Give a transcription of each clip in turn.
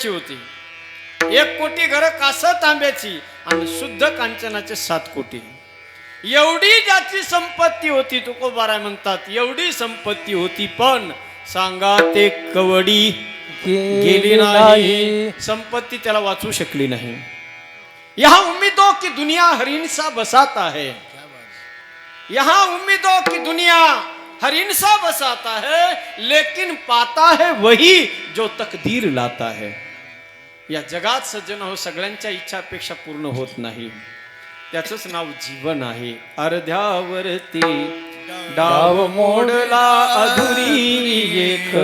तांब्याची होती. एक कोटी घर कास तांब्याची आणि शुद्ध कांचनाचे सात कोटी. एवढी ज्याची संपत्ती होती तुकोबाराय म्हणतात एवढी संपत्ती होती पण सांगा ते कवडी गेली नाही. संपत्ती त्याला वाचू शकली नाही. यहाँ उम्मीदों की दुनिया हरिण सा बसाता है यहाँ उम्मीदों की दुनिया हरिण सा बसाता है लेकिन पाता है वही जो तकदीर लाता है. या जगात सज्जन हो सगळ्यांच्या इच्छापेक्षा पूर्ण होत नाही. त्याचंच नाव जीवन आहे. अर्ध्यावरती डाव मोडला अधुरी एक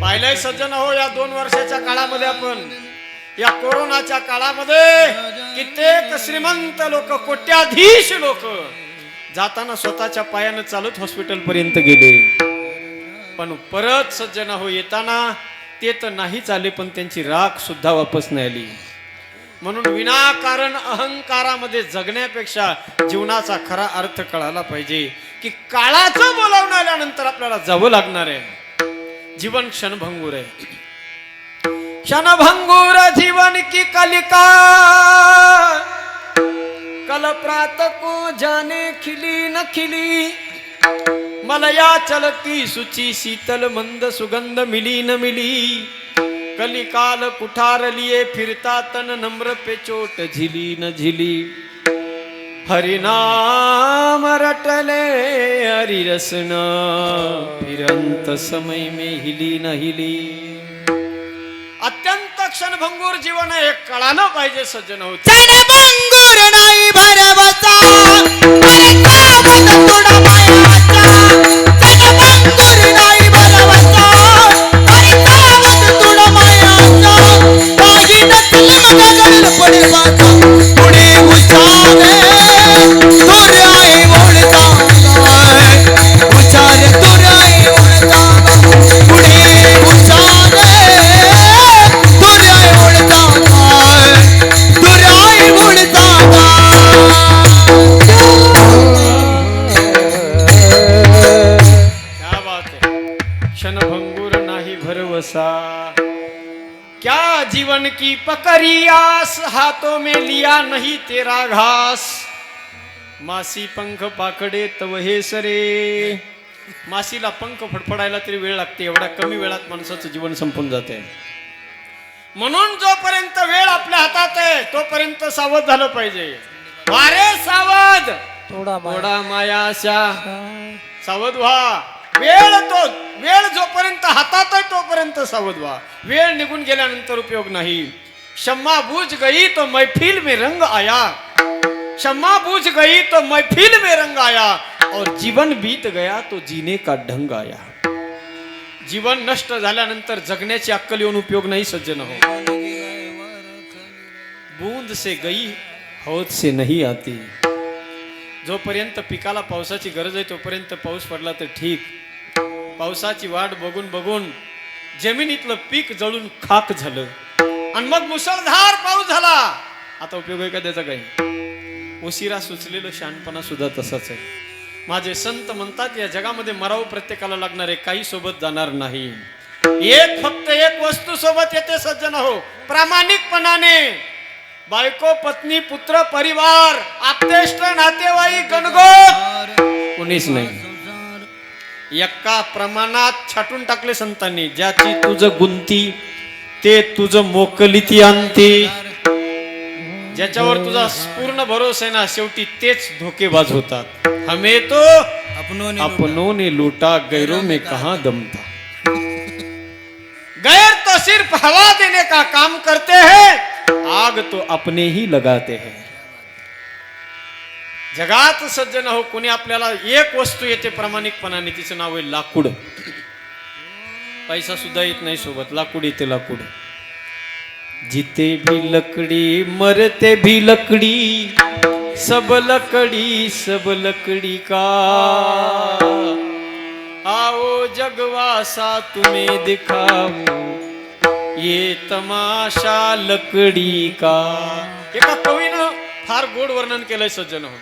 पाहिलंय सज्जन हो या दोन वर्षाच्या काळामध्ये आपण. या कोरोनाच्या काळामध्ये कित्येक श्रीमंत लोक कोट्याधीश लोक जाताना स्वतःच्या पायानं चालत हॉस्पिटल पर्यंत गेले. पण परत सज्जन हो येताना ते तर नाहीच आले पण त्यांची राख सुद्धा वापस नाही आली. म्हणून विनाकारण अहंकारामध्ये जगण्यापेक्षा जीवनाचा खरा अर्थ कळाला पाहिजे की काळाचं बोलावून आल्यानंतर आपल्याला जावं लागणार आहे. जीवन क्षणभंगूर आहे. क्षणभंगूर जीवन की कलिका. कल प्रात को जाने खिली न खिली. मलया चलती सुची शीतल मंद सुगंध मिली न मिली. कलिकाल कुठार लिए फिरता तन नम्र पे चोट झिली. न झिली हरिनाम रटले हरि रसना फिरंत समय में हिली न हिली. अत्यंत क्षणभंगूर जीवन हे कळालं पाहिजे सज्जन होते. चणभंगूर नाही भरवसा. नसलं मग की पकड़ी आस हाथों में लिया नहीं तेरा घास। मासी पंख पाकडे तव हे सरे। मासीला पंख फडफडायला तरी वेळ लागते एवढ्या कमी वेळात माणसाचं जीवन संपून जाते. म्हणून जोपर्यंत वेळ आपल्या हातात आहे तोपर्यंत सावध झालं पाहिजे. वारे सावध! थोडा मायाशा सावध व्हा. वेळ तो वेळ जोपर्यंत हातात आहे तोपर्यंत सावध व्हा वेळ निघून गेल्यानंतर उपयोग नाही. शम्मा बूझ गई तो मैफिल में रंग आया. शम्मा बूझ गई तो मैफिल में रंग आया. और जीवन बीत गया तो जीने का ढंग आया. जीवन नष्ट झाल्यानंतर जगण्याची अक्कल येऊन उपयोग नाही सज्जन हो. बूंद से गई हौद से नहीं आती. जोपर्यंत पिकाला पावसाची गरज आहे तोपर्यंत पाऊस पडला तर ठीक. पावसाची वाट बघून बघून जमिनीतलं पीक जळून खाक झालं. आणि मग मुसळधार पाऊस झाला. आता उपयोग आहे का त्याचा काही? उशिरा सुचलेलं शहाणपणा सुद्धा तसाच आहे. माझे संत म्हणतात या जगामध्ये मराव प्रत्येकाला लागणारे काही सोबत जाणार नाही. एक फक्त एक वस्तू सोबत येते सज्जन हो. प्रामाणिकपणाने. बायको पत्नी पुत्र परिवार आपतेष्ट नातेवाईक गणगोत. कोणीच नाही. एका प्रमाणात छाटून टाकले संतांनी. ज्याची तुझं गुंती ते तुझं मोकलिती आणते. ज्याच्यावर तुझा पूर्ण भरोसा आहे ना शेवटी तेच धोकेबाज होतात हमे तो अपनों ने लूटा गैरों में कहा दम था? गैर तो सिर्फ हवा देने का काम करते हैं आग तो अपने ही लगाते हैं। जगात सज्जन हो कोणी आपल्याला एक वस्तू येते प्रामाणिकपणाने तिचं नाव आहे लाकूड. पैसा सुद्धा येत नाही सोबत लाकूड येते लाकूड. जिते भी लकड़ी मरते भी लकड़ी सब लकड़ी सब लकड़ी का? आओ जगवासा तुम्हें दिखाओ ये तमाशा लकड़ी का? एका कवीनं फार गोड वर्णन केलंय सज्जन हो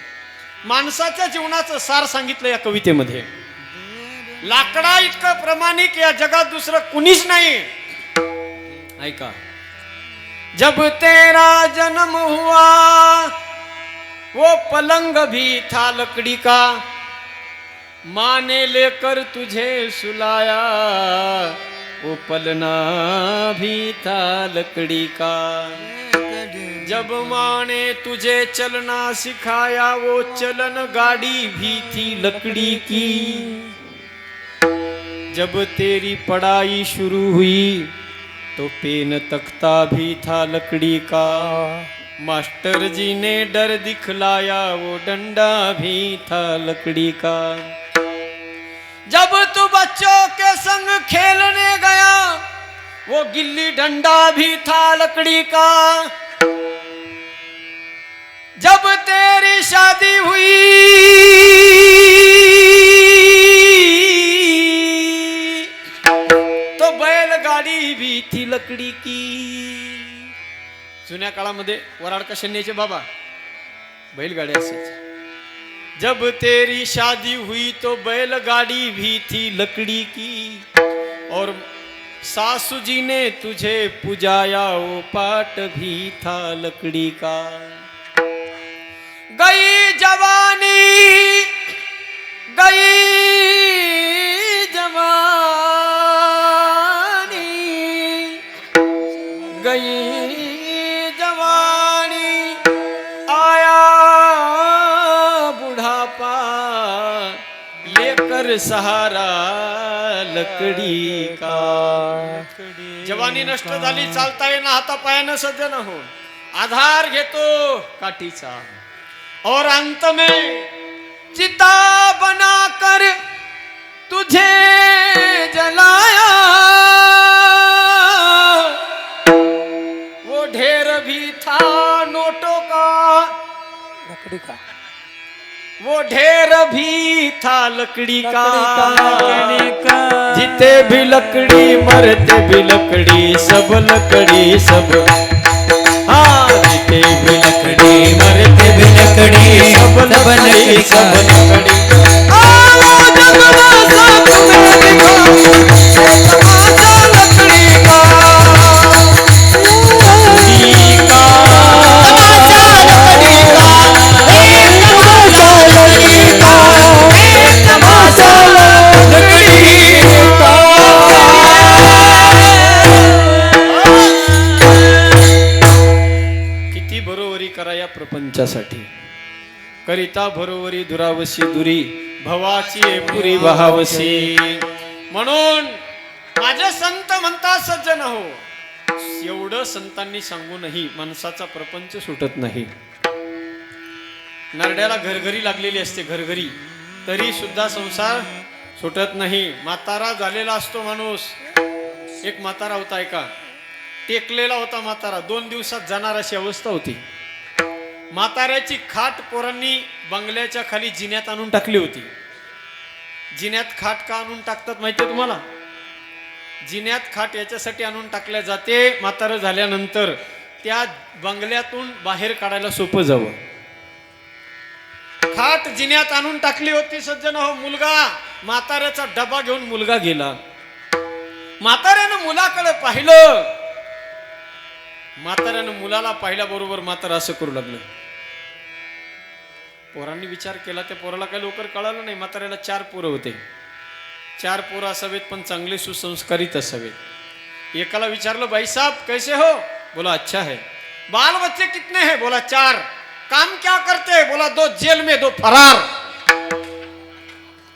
माणसाच्या जीवनाचं सार सांगितलं या कवितेमध्ये. लाकडा इतकं प्रामाणिक या जगात दुसरं कुणीच नाही. ऐका. जब तेरा जन्म हुआ वो पलंग भी था लकड़ी का. माने लेकर तुझे सुलाया वो पलना भी था लकड़ी का. जब माँ ने तुझे चलना सिखाया, वो चलन गाड़ी भी थी लकड़ी की। जब तेरी पढ़ाई शुरू हुई तो पेन तख्ता भी था लकड़ी का। मास्टर जी ने डर दिखलाया, वो डंडा भी था लकड़ी का। जब तू बच्चों के संग खेलने गया, वो गिल्ली डंडा भी था लकड़ी का। जब तेरी शादी हुई तो बैलगाडी भी थी लकडी की। जुन्या काळामध्ये वराड कशा न्यायचे बाबा? बैलगाडी असायची. जब तेरी शादी हुई तो बैलगाड़ी भी थी लकड़ी की। और सासू जी ने तुझे पुजाया वो पाट भी था लकड़ी का। गई जवानी गई जवानी गई जवानी आया बुढ़ापा लेकर सहारा लकड़ी का। जवानी नष्ट झाली चालता येणं हातापायानं सज्जन हो आधार घेतो काठीचा. और अंत में चिता बनाकर तुझे जलाया। वो ढेर भी था नोटों का। लकड़ी का। वो ढेर भी था लकड़ी का। लकड़ी का जीते भी लकड़ी मरते भी लकड़ी सब लकड़ी सब। हाँ जीते भी लकड़ी मरते भी लकड़ी सब लकड़ी सब लकड़ी आओ जगवासा तुम्हें दिखाऊं, करिता बरोबरी दुरावशी दुरी भवाची पुरी वहावशी म्हणून माझे संत म्हणतात सज्जन हो. एवढं संतांनी सांगूनही माणसाचा प्रपंच सुटत नाही. नरड्याला घरघरी लागलेली असते घरघरी. तरी सुद्धा संसार सुटत नाही. म्हातारा झालेला असतो माणूस. एक म्हातारा होता ऐका टेकलेला होता म्हातारा. दोन दिवसात जाणार अशी अवस्था होती. म्हाताऱ्याची खाट पोरांनी बंगल्याच्या खाली जिन्यात आणून टाकली होती. जिन्यात खाट का आणून टाकतात माहितीये तुम्हाला? जिन्यात खाट याच्यासाठी आणून टाकल्या जाते म्हातारं झाल्यानंतर त्या बंगल्यातून बाहेर काढायला सोपं जावं. खाट जिन्यात आणून टाकली होती सज्जन हो मुलगा म्हाताऱ्याचा डबा घेऊन मुलगा गेला. म्हाताऱ्यानं मुलाकडे पाहिलं. म्हाताऱ्यानं मुलाला पाहिल्याबरोबर म्हातारा असं करू लागलं. पोरांनी विचार केला त्या पोराला काही लवकर कळालं नाही. म्हाताऱ्याला चार पोरं होते. चार पोरं असावेत पण चांगले सुसंस्कारित असावेत. एकाला विचारलं भाई साहब कैसे हो? बोला अच्छा है. बाल बच्चे कितने हैं? बोला चार. काम क्या करते? है बोला दो जेल में दो फरार.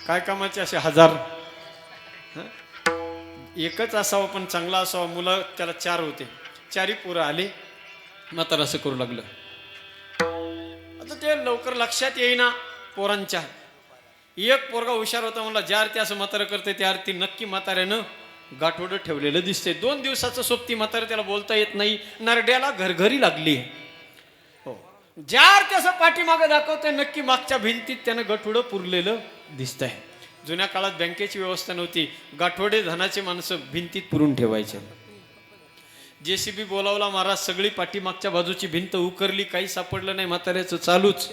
काय कामाचे असे हजार? एकच असावं पण चांगला असावा. मुलं त्याला चार होते. चारही पोरं आले. म्हातारा असं करू लागलं. ते लवकर लक्षात येईना पोरांच्या. एक पोरगा हुशार होता म्हणला ज्या अर्थी असं म्हातारं करते त्या अर्थी नक्की म्हाताऱ्यानं गाठोडं ठेवलेलं दिसते दोन दिवसाचं सोबती म्हातारं त्याला बोलता येत नाही. नरड्याला घरघरी लागली हो. ज्या अर्थी असं पाठीमागं दाखवतंय नक्की मागच्या भिंतीत त्यानं गठोडं पुरलेलं दिसतंय. जुन्या काळात बँकेची व्यवस्था नव्हती. गाठोडे धनाचे माणसं भिंतीत पुरून ठेवायचे. जेसीबी बोलावला महाराज सगळी पाठीमागच्या बाजूची भिंत उकरली काही सापडलं नाही म्हाताऱ्याचं चालूच.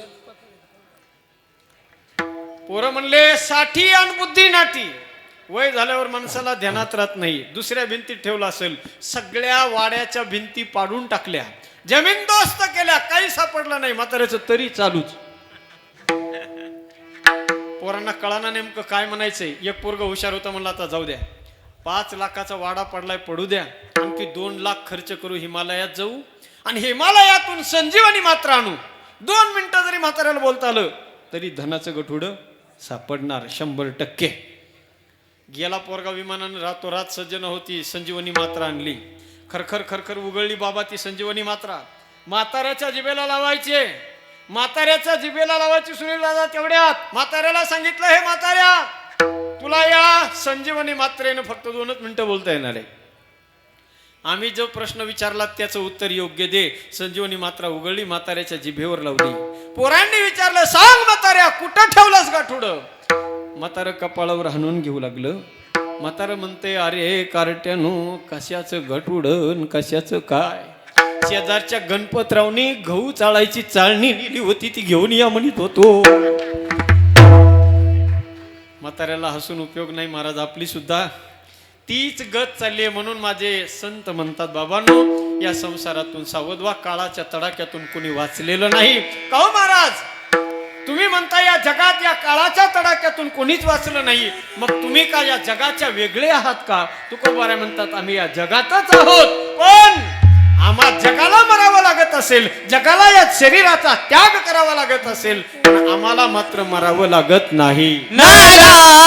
पोरं म्हणले साठी आणि बुद्धी नाटी वय झाल्यावर माणसाला ध्यानात राहत नाही. दुसऱ्या भिंतीत ठेवला असेल सगळ्या वाड्याच्या भिंती पाडून टाकल्या. जमीन दोस्त केल्या काही सापडलं नाही म्हाताऱ्याचं तरी चालूच. पोरांना कळाना नेमकं काय म्हणायचंय? एक पोरग हुशार होता म्हणला आता जाऊ द्या. पाच लाखाचा वाडा पडलाय पडू द्या. आणखी दोन लाख खर्च करू हिमालयात जाऊ आणि हिमालयातून संजीवनी मात्र आणू. दोन मिनिटं जरी म्हाताऱ्याला बोलता आलं तरी धनाचं गठुड सापडणार शंभर टक्के. गेला पोरगा विमानानं रातोरात सज्जन होती संजीवनी मात्रा आणली. खरखर खरखर उघडली बाबा ती संजीवनी मात्रा. म्हाताऱ्याच्या जिबेला लावायचे. म्हाताऱ्याच्या जिबेला लावायची सुनील दादा तेवढ्यात. म्हाताऱ्याला सांगितलं हे म्हाताऱ्या तुला या संजीवनी मात्रेनं फक्त दोनच मिनिटं बोलता येणार आहे. आम्ही जो प्रश्न विचारला त्याचं उत्तर योग्य दे. संजीवनी मात्रा उघडली म्हाताऱ्याच्या जिभेवर लावली. पोरांनी विचारलं सांग म्हाताऱ्या कुठं ठेवलंस गाठोड म्हातारं कपाळावर हाणून घेऊ लागलं. म्हातारं म्हणते अरे कार्ट्यानो कशाचं गटुडन कशाचं काय? शेजारच्या गणपतरावनी गहू चाळायची चाळणी नेली होती ती घेऊन या म्हणत होतो. म्हाताऱ्याला हसून उपयोग नाही महाराज आपली सुद्धा तीच गत चालली आहे म्हणून माझे संत म्हणतात बाबांनो या संसारातून सावधवा काळाच्या तडाख्यातून कोणी वाचलेलं नाही. का हो महाराज? तुम्ही म्हणता या जगात या काळाच्या तडाख्यातून कोणीच वाचलं नाही. मग तुम्ही का या जगाच्या वेगळे आहात का? तुकोबाऱ्या म्हणतात आम्ही या जगातच आहोत. पण आम्हा जगाला मरावं लागत असेल जगाला या शरीराचा त्याग करावा लागत असेल पण आम्हाला मात्र मरावं लागत नाही.